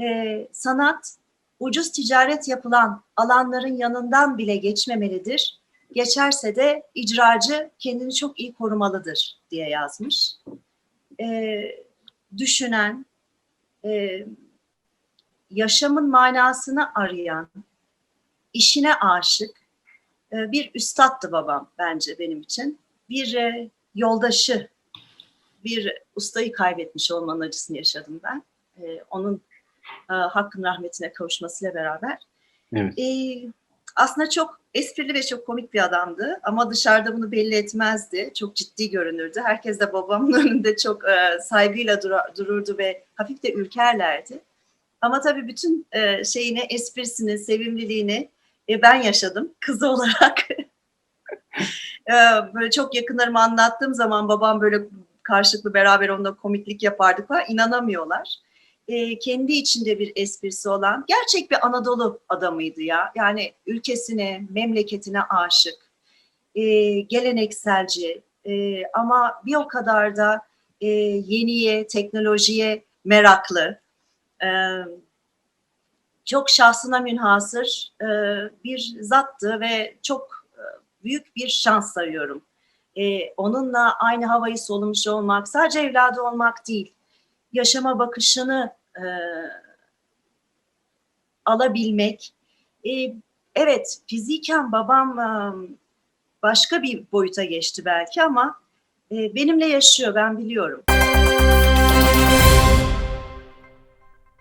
e, sanat ucuz ticaret yapılan alanların yanından bile geçmemelidir. Geçerse de icracı kendini çok iyi korumalıdır diye yazmış. E, düşünen, e, yaşamın manasını arayan, işine aşık e, bir üstattı babam bence benim için. Bir e, yoldaşı, bir ustayı kaybetmiş olmanın acısını yaşadım ben. E, onun e, hakkın rahmetine kavuşmasıyla beraber. Evet. E, aslında çok esprili ve çok komik bir adamdı ama dışarıda bunu belli etmezdi. Çok ciddi görünürdü. Herkes de babamın önünde çok e, saygıyla dura- dururdu ve hafif de ürkerlerdi. Ama tabii bütün e, şeyini, esprisini, sevimliliğini e, ben yaşadım kızı olarak. E, böyle çok yakınlarıma anlattığım zaman babam böyle karşılıklı beraber onunla komiklik yapardık falan inanamıyorlar. E, kendi içinde bir esprisi olan gerçek bir Anadolu adamıydı ya. Yani ülkesine, memleketine aşık, e, gelenekselci e, ama bir o kadar da e, yeniye, teknolojiye meraklı. E, çok şahsına münhasır e, bir zattı ve çok e, büyük bir şans sayıyorum. E, onunla aynı havayı solumuş olmak, sadece evladı olmak değil, yaşama bakışını e, alabilmek. E, evet, fiziken babam e, başka bir boyuta geçti belki ama e, benimle yaşıyor, ben biliyorum.